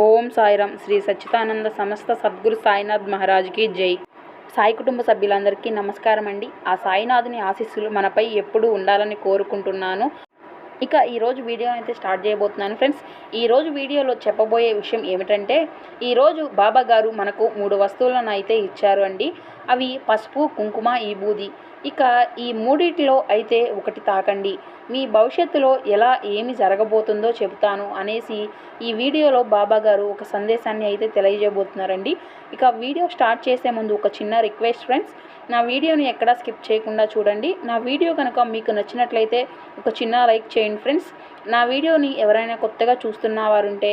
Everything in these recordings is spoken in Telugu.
ఓం సాయిరామ్ శ్రీ సచ్చిదానంద సమస్త సద్గురు సాయినాథ్ మహారాజ్కి జై. సాయి కుటుంబ సభ్యులందరికీ నమస్కారం అండి ఆ సాయినాథుని ఆశీస్సులు మనపై ఎప్పుడూ ఉండాలని కోరుకుంటున్నాను. ఇక ఈరోజు వీడియో అయితే స్టార్ట్ చేయబోతున్నాను. ఫ్రెండ్స్ ఈరోజు వీడియోలో చెప్పబోయే విషయం ఏమిటంటే ఈరోజు బాబా గారు మనకు మూడు వస్తువులను అయితే ఇచ్చారు అండి. అవి పసుపు కుంకుమ ఈ బూది. ఇక ఈ మూడిటిలో అయితే ఒకటి తాకండి. మీ భవిష్యత్తులో ఎలా ఏమి జరగబోతుందో చెబుతాను అనేసి ఈ వీడియోలో బాబా గారు ఒక సందేశాన్ని అయితే తెలియజేయబోతున్నారండి. ఇక వీడియో స్టార్ట్ చేసే ముందు ఒక చిన్న రిక్వెస్ట్ ఫ్రెండ్స్. నా వీడియోని ఎక్కడా స్కిప్ చేయకుండా చూడండి. నా వీడియో కనుక మీకు నచ్చినట్లయితే ఒక చిన్న లైక్ చేయండి ఫ్రెండ్స్. నా వీడియోని ఎవరైనా కొత్తగా చూస్తున్న వారుంటే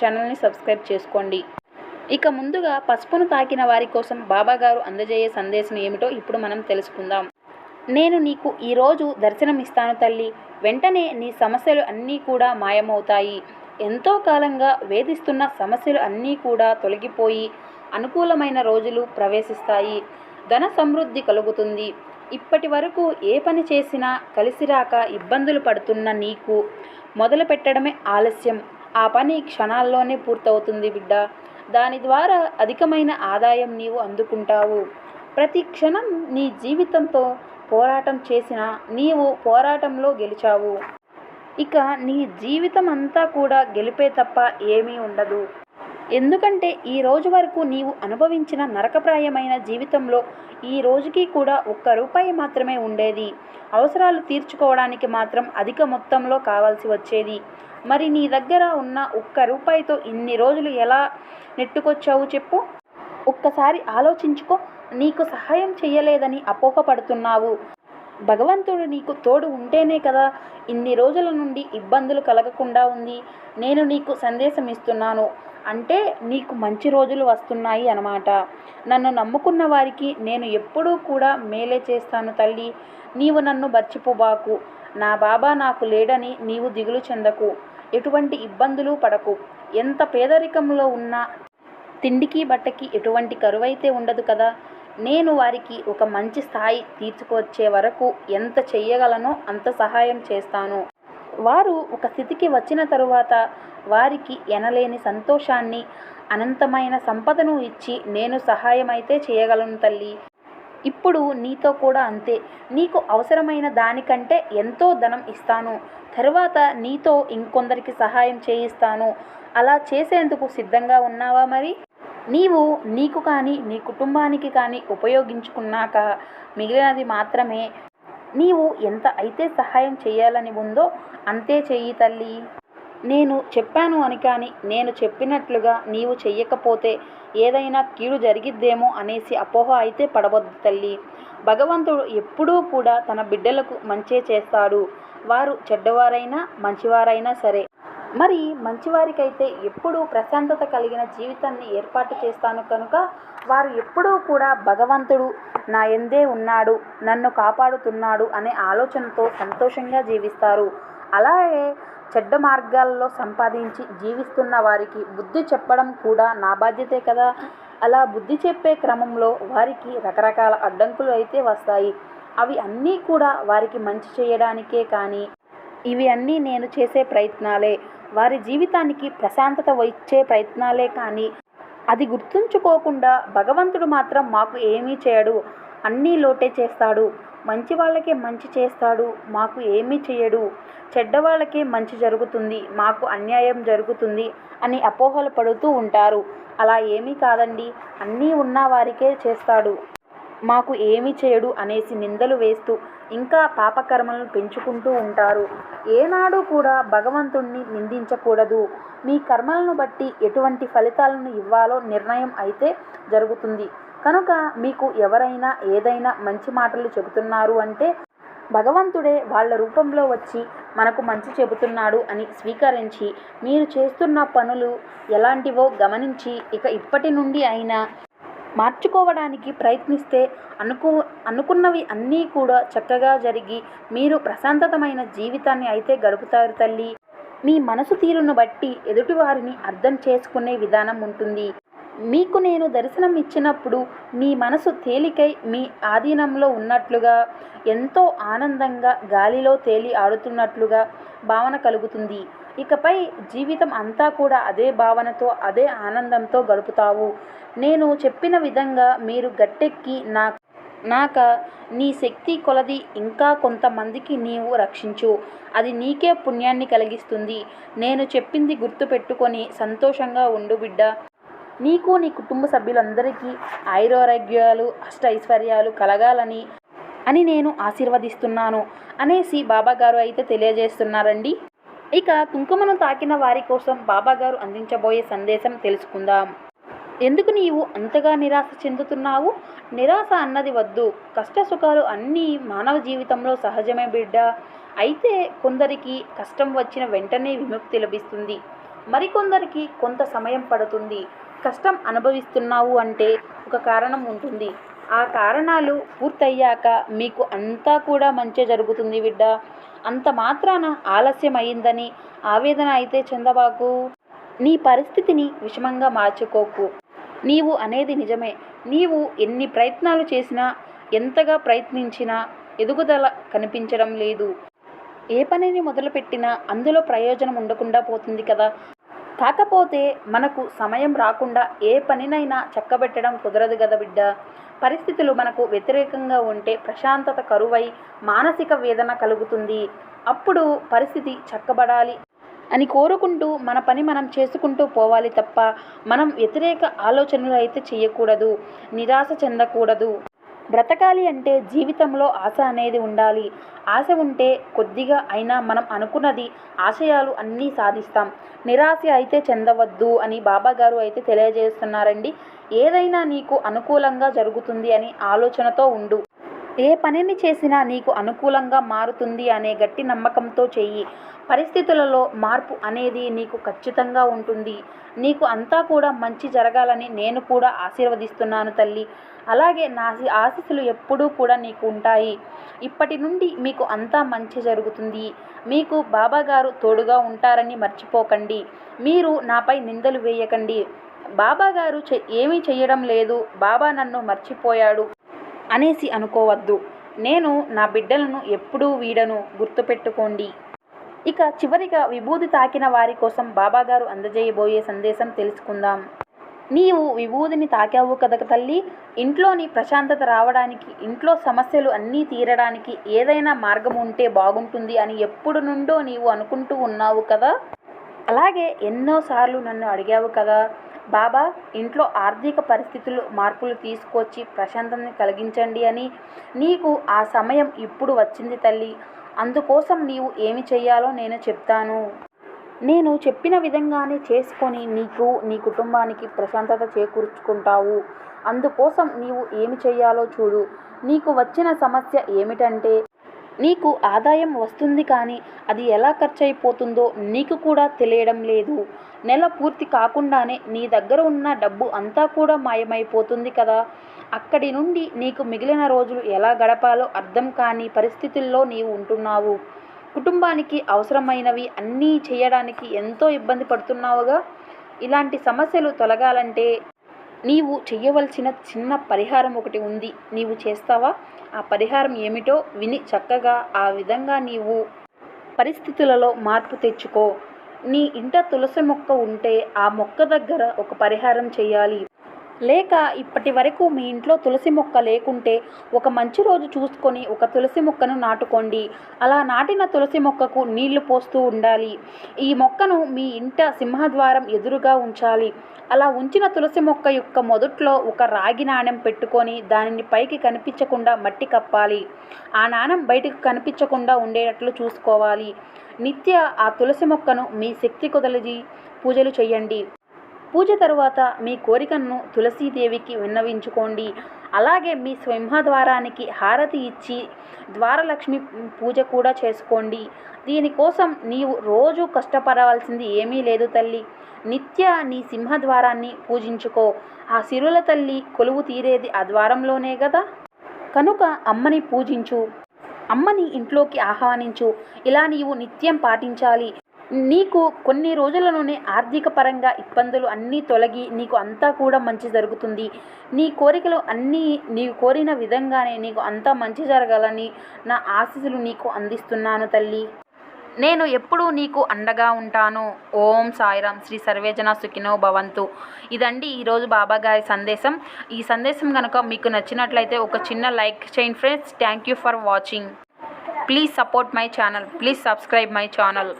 ఛానల్ని సబ్స్క్రైబ్ చేసుకోండి. ఇక ముందుగా పసుపును తాకిన వారి కోసం బాబాగారు అందజేయే సందేశం ఏమిటో ఇప్పుడు మనం తెలుసుకుందాం. నేను నీకు ఈరోజు దర్శనమిస్తాను తల్లి. వెంటనే నీ సమస్యలు అన్నీ కూడా మాయమవుతాయి. ఎంతో కాలంగా వేధిస్తున్న సమస్యలు అన్నీ కూడా తొలగిపోయి అనుకూలమైన రోజులు ప్రవేశిస్తాయి. ధన సమృద్ధి కలుగుతుంది. ఇప్పటి వరకు ఏ పని చేసినా కలిసిరాక ఇబ్బందులు పడుతున్న నీకు మొదలు పెట్టడమే ఆలస్యం. ఆ పని క్షణాల్లోనే పూర్తవుతుంది బిడ్డ. దాని ద్వారా అధికమైన ఆదాయం నీవు అందుకుంటావు. ప్రతి క్షణం నీ జీవితంతో పోరాటం చేసిన నీవు పోరాటంలో గెలిచావు. ఇక నీ జీవితం అంతా కూడా గెలిపే తప్ప ఏమీ ఉండదు. ఎందుకంటే ఈ రోజు వరకు నీవు అనుభవించిన నరకప్రాయమైన జీవితంలో ఈ రోజుకి కూడా ఒక్క రూపాయి మాత్రమే ఉండేది. అవసరాలు తీర్చుకోవడానికి మాత్రం అధిక మొత్తంలో కావాల్సి వచ్చేది. మరి నీ దగ్గర ఉన్న ఒక్క రూపాయితో ఇన్ని రోజులు ఎలా నెట్టుకొచ్చావు చెప్పు. ఒక్కసారి ఆలోచించుకో నీకు సహాయం చేయలేదని అపోహపడుతున్నావు. భగవంతుడు నీకు తోడు ఉంటేనే కదా ఇన్ని రోజుల నుండి ఇబ్బందులు కలగకుండా ఉంది. నేను నీకు సందేశం ఇస్తున్నాను. అంటే నీకు మంచి రోజులు వస్తున్నాయి అన్నమాట. నన్ను నమ్ముకున్న వారికి నేను ఎప్పుడూ కూడా మేలే చేస్తాను తల్లి. నీవు నన్ను మర్చిపోబాకు నా బాబా నాకు లేడని నీవు దిగులు చెందకు. ఎటువంటి ఇబ్బందులు పడకు. ఎంత పేదరికంలో ఉన్నా తిండికి బట్టకి ఎటువంటి కరువైతే ఉండదు కదా. నేను వారికి ఒక మంచి స్థాయి తీర్చుకొచ్చే వరకు ఎంత చెయ్యగలనో అంత సహాయం చేస్తాను. వారు ఒక స్థితికి వచ్చిన తరువాత వారికి ఎనలేని సంతోషాన్ని అనంతమైన సంపదను ఇచ్చి నేను సహాయం అయితే చేయగలను తల్లి. ఇప్పుడు నీతో కూడా అంతే. నీకు అవసరమైన దానికంటే ఎంతో ధనం ఇస్తాను. తర్వాత నీతో ఇంకొందరికి సహాయం చేయిస్తాను. అలా చేసేందుకు సిద్ధంగా ఉన్నావా మరి? నీవు నీకు కానీ నీ కుటుంబానికి కానీ ఉపయోగించుకున్నాక మిగిలినది మాత్రమే. నీవు ఎంత అయితే సహాయం చేయాలని ఉందో అంతే చెయ్యి తల్లి. నేను చెప్పాను అని కానీ నేను చెప్పినట్లుగా నీవు చెయ్యకపోతే ఏదైనా కీడు జరిగిద్దేమో అనేసి అపోహ అయితే పడవద్దు తల్లి. భగవంతుడు ఎప్పుడూ కూడా తన బిడ్డలకు మంచే చేస్తాడు. వారు చెడ్డవారైనా మంచివారైనా సరే. మరి మంచివారికైతే ఎప్పుడూ ప్రశాంతత కలిగిన జీవితాన్ని ఏర్పాటు చేస్తాను కనుక వారు ఎప్పుడూ కూడా భగవంతుడు నా ఎందే ఉన్నాడు నన్ను కాపాడుతున్నాడు అనే ఆలోచనతో సంతోషంగా జీవిస్తారు. అలాగే చెడ్డ మార్గాల్లో సంపాదించి జీవిస్తున్న వారికి బుద్ధి చెప్పడం కూడా నా బాధ్యతే కదా? అలా బుద్ధి చెప్పే క్రమంలో వారికి రకరకాల అడ్డంకులు అయితే వస్తాయి. అవి అన్నీ కూడా వారికి మంచి చేయడానికే కానీ ఇవి అన్నీ నేను చేసే ప్రయత్నాలే. వారి జీవితానికి ప్రశాంతత ఇచ్చే ప్రయత్నాలే కానీ అది గుర్తుంచుకోకుండా భగవంతుడు మాత్రం మాకు ఏమీ చేయడు. అన్నీ లోటే చేస్తాడు. మంచి వాళ్ళకే మంచి చేస్తాడు. మాకు ఏమీ చేయడు చెడ్డవాళ్ళకే మంచి జరుగుతుంది. మాకు అన్యాయం జరుగుతుంది అని అపోహలు పడుతూ ఉంటారు. అలా ఏమీ కాదండి. అన్నీ ఉన్న వారికే చేస్తాడు. మాకు ఏమి చేయడు అనేసి నిందలు వేస్తూ ఇంకా పాపకర్మలను పెంచుకుంటూ ఉంటారు. ఏనాడు కూడా భగవంతుణ్ణి నిందించకూడదు. మీ కర్మలను బట్టి ఎటువంటి ఫలితాలను ఇవ్వాలో నిర్ణయం అయితే జరుగుతుంది. కనుక మీకు ఎవరైనా ఏదైనా మంచి మాటలు చెబుతున్నారు అంటే భగవంతుడే వాళ్ళ రూపంలో వచ్చి మనకు మంచి చెబుతున్నాడు అని స్వీకరించి మీరు చేస్తున్న పనులు ఎలాంటివో గమనించి ఇక ఇప్పటి నుండి అయినా మార్చుకోవడానికి ప్రయత్నిస్తే అనుకు అనుకున్నవి అన్నీ కూడా చక్కగా జరిగి మీరు ప్రశాంతతమైన జీవితాన్ని అయితే గడుపుతారు తల్లి. మీ మనసు తీరును బట్టి ఎదుటివారిని అర్థం చేసుకునే విధానం ఉంటుంది. మీకు నేను దర్శనం ఇచ్చినప్పుడు మీ మనసు తేలికై మీ ఆధీనంలో ఉన్నట్లుగా ఎంతో ఆనందంగా గాలిలో తేలి ఆడుతున్నట్లుగా భావన కలుగుతుంది. ఇకపై జీవితం అంతా కూడా అదే భావనతో అదే ఆనందంతో గడుపుతావు. నేను చెప్పిన విధంగా మీరు గట్టెక్కి నా నాక నీ శక్తి కొలది ఇంకా కొంతమందికి నీవు రక్షించు. అది నీకే పుణ్యాన్ని కలిగిస్తుంది. నేను చెప్పింది గుర్తుపెట్టుకొని సంతోషంగా ఉండు బిడ్డ. నీకు నీ కుటుంబ సభ్యులందరికీ ఆయురారోగ్యాలు అష్ట ఐశ్వర్యాలు కలగాలని అని నేను ఆశీర్వదిస్తున్నాను అనేసి బాబాగారు అయితే తెలియజేస్తున్నారండి. ఇక కుంకుమను తాకిన వారి కోసం బాబాగారు అందించబోయే సందేశం తెలుసుకుందాం. ఎందుకు నీవు అంతగా నిరాశ చెందుతున్నావు? నిరాశ అన్నది వద్దు. కష్ట సుఖాలు అన్నీ మానవ జీవితంలో సహజమే బిడ్డ. అయితే కొందరికి కష్టం వచ్చిన వెంటనే విముక్తి లభిస్తుంది. మరికొందరికి కొంత సమయం పడుతుంది. కష్టం అనుభవిస్తున్నావు అంటే ఒక కారణం ఉంటుంది. ఆ కారణాలు పూర్తయ్యాక మీకు అంతా కూడా మంచి జరుగుతుంది బిడ్డ. అంత మాత్రాన ఆలస్యం అయిందని ఆవేదన అయితే చెందబాకు. నీ పరిస్థితిని విషమంగా మార్చుకోకు. నీవు అనేది నిజమే. నీవు ఎన్ని ప్రయత్నాలు చేసినా ఎంతగా ప్రయత్నించినా ఎదుగుదల కనిపించడం లేదు. ఏ పనిని మొదలుపెట్టినా అందులో ప్రయోజనం ఉండకుండా పోతుంది కదా. కాకపోతే మనకు సమయం రాకుండా ఏ పనినైనా చక్కబెట్టడం కుదరదు కదా బిడ్డ. పరిస్థితులు మనకు వ్యతిరేకంగా ఉంటే ప్రశాంతత కరువై మానసిక వేదన కలుగుతుంది. అప్పుడు పరిస్థితి చక్కబడాలి అని కోరుకుంటూ మన పని మనం చేసుకుంటూ పోవాలి తప్ప మనం వ్యతిరేక ఆలోచనలు అయితే చేయకూడదు. నిరాశ చెందకూడదు. బ్రతకాలి అంటే జీవితంలో ఆశ అనేది ఉండాలి. ఆశ ఉంటే కొద్దిగా అయినా మనం అనుకున్నది ఆశయాలు అన్నీ సాధిస్తాం. నిరాశ అయితే చెందవద్దు అని బాబా గారు అయితే తెలియజేస్తున్నారండి. ఏదైనా నీకు అనుకూలంగా జరుగుతుంది అని ఆలోచనతో ఉండు. ఏ పనిని చేసినా నీకు అనుకూలంగా మారుతుంది అనే గట్టి నమ్మకంతో చెయ్యి. పరిస్థితులలో మార్పు అనేది నీకు ఖచ్చితంగా ఉంటుంది. నీకు అంతా కూడా మంచి జరగాలని నేను కూడా ఆశీర్వదిస్తున్నాను తల్లి. అలాగే నా ఆశీస్సులు ఎప్పుడూ కూడా నీకు ఉంటాయి. ఇప్పటి నుండి మీకు అంతా మంచి జరుగుతుంది. మీకు బాబాగారు తోడుగా ఉంటారని మర్చిపోకండి. మీరు నాపై నిందలు వేయకండి. బాబాగారు చె ఏమీ చెయ్యడం లేదు. బాబా నన్ను మర్చిపోయాడు. అనేసి అనుకోవద్దు. నేను నా బిడ్డలను ఎప్పుడూ వీడను గుర్తుపెట్టుకోండి. ఇక చివరిగా విభూది తాకిన వారి కోసం బాబాగారు అందజేయబోయే సందేశం తెలుసుకుందాం. నీవు విభూదిని తాకావు కదక తల్లి ఇంట్లోని ప్రశాంతత రావడానికి ఇంట్లో సమస్యలు అన్నీ తీరడానికి ఏదైనా మార్గం ఉంటే బాగుంటుంది అని ఎప్పుడు నుండో నీవు అనుకుంటూ ఉన్నావు కదా? అలాగే ఎన్నోసార్లు నన్ను అడిగావు కదా బాబా ఇంట్లో ఆర్థిక పరిస్థితులు మార్పులు తీసుకొచ్చి ప్రశాంతతని కలిగించండి అని. నీకు ఆ సమయం ఇప్పుడు వచ్చింది తల్లి. అందుకోసం నీవు ఏమి చెయ్యాలో నేను చెప్తాను. నేను చెప్పిన విధంగానే చేసుకొని నీకు నీ కుటుంబానికి ప్రశాంతత చేకూర్చుకుంటావు. అందుకోసం నీవు ఏమి చెయ్యాలో చూడు. నీకు వచ్చిన సమస్య ఏమిటంటే నీకు ఆదాయం వస్తుంది కానీ అది ఎలా ఖర్చు అయిపోతుందో నీకు కూడా తెలియడం లేదు. నెల పూర్తి కాకుండానే నీ దగ్గర ఉన్న డబ్బు అంతా కూడా మాయమైపోతుంది కదా. అక్కడి నుండి నీకు మిగిలిన రోజులు ఎలా గడపాలో అర్థం కాని పరిస్థితుల్లో నీవు ఉంటున్నావు. కుటుంబానికి అవసరమైనవి అన్నీ చేయడానికి ఎంతో ఇబ్బంది పడుతున్నావుగా. ఇలాంటి సమస్యలు తొలగాలంటే నీవు చెయ్యవలసిన చిన్న పరిహారం ఒకటి ఉంది. నీవు చేస్తావా? ఆ పరిహారం ఏమిటో విని చక్కగా ఆ విధంగా నీవు పరిస్థితులలో మార్పు తెచ్చుకో. నీ ఇంట తులసి మొక్క ఉంటే ఆ మొక్క దగ్గర ఒక పరిహారం చేయాలి లేక ఇప్పటి వరకు మీ ఇంట్లో తులసి మొక్క లేకుంటే ఒక మంచి రోజు చూసుకొని ఒక తులసి మొక్కను నాటుకోండి. అలా నాటిన తులసి మొక్కకు నీళ్ళు పోస్తూ ఉండాలి. ఈ మొక్కను మీ ఇంట సింహద్వారం ఎదురుగా ఉంచాలి. అలా ఉంచిన తులసి మొక్క యొక్క మొదట్లో ఒక రాగి నాణెం పెట్టుకొని దానిని పైకి కనిపించకుండా మట్టి కప్పాలి. ఆ నాణెం బయటకు కనిపించకుండా ఉండేటట్లు చూసుకోవాలి. నిత్య ఆ తులసి మొక్కను మీ శక్తి కుదలది పూజలు చేయండి. పూజ తరువాత మీ కోరికను తులసీదేవికి విన్నవించుకోండి. అలాగే మీ సింహద్వారానికి హారతి ఇచ్చి ద్వారలక్ష్మి పూజ కూడా చేసుకోండి. దీనికోసం నీవు రోజు కష్టపడవలసింది ఏమీ లేదు తల్లి. నిత్య నీ సింహద్వారాన్ని పూజించుకో. ఆ సిరుల తల్లి కొలువు తీరేది ఆ ద్వారంలోనే కదా కనుక అమ్మని పూజించు. అమ్మని ఇంట్లోకి ఆహ్వానించు. ఇలా నీవు నిత్యం పాటించాలి. నీకు కొన్ని రోజులలోనే ఆర్థిక పరంగా ఇబ్బందులు అన్నీ తొలగి నీకు అంతా కూడా మంచి జరుగుతుంది. నీ కోరికలు అన్నీ నీవు కోరిన విధంగానే నీకు అంతా మంచి జరగాలని నా ఆశీస్సులు నీకు అందిస్తున్నాను తల్లి. నేను ఎప్పుడూ నీకు అండగా ఉంటాను. ఓం సాయిరామ్ శ్రీ సర్వేజన సుఖినో భవంతు. ఇదండి ఈరోజు బాబా గారి సందేశం. ఈ సందేశం కనుక మీకు నచ్చినట్లయితే ఒక చిన్న లైక్ చేయండి friends. Thank you for watching. Please support my channel. Please subscribe my channel.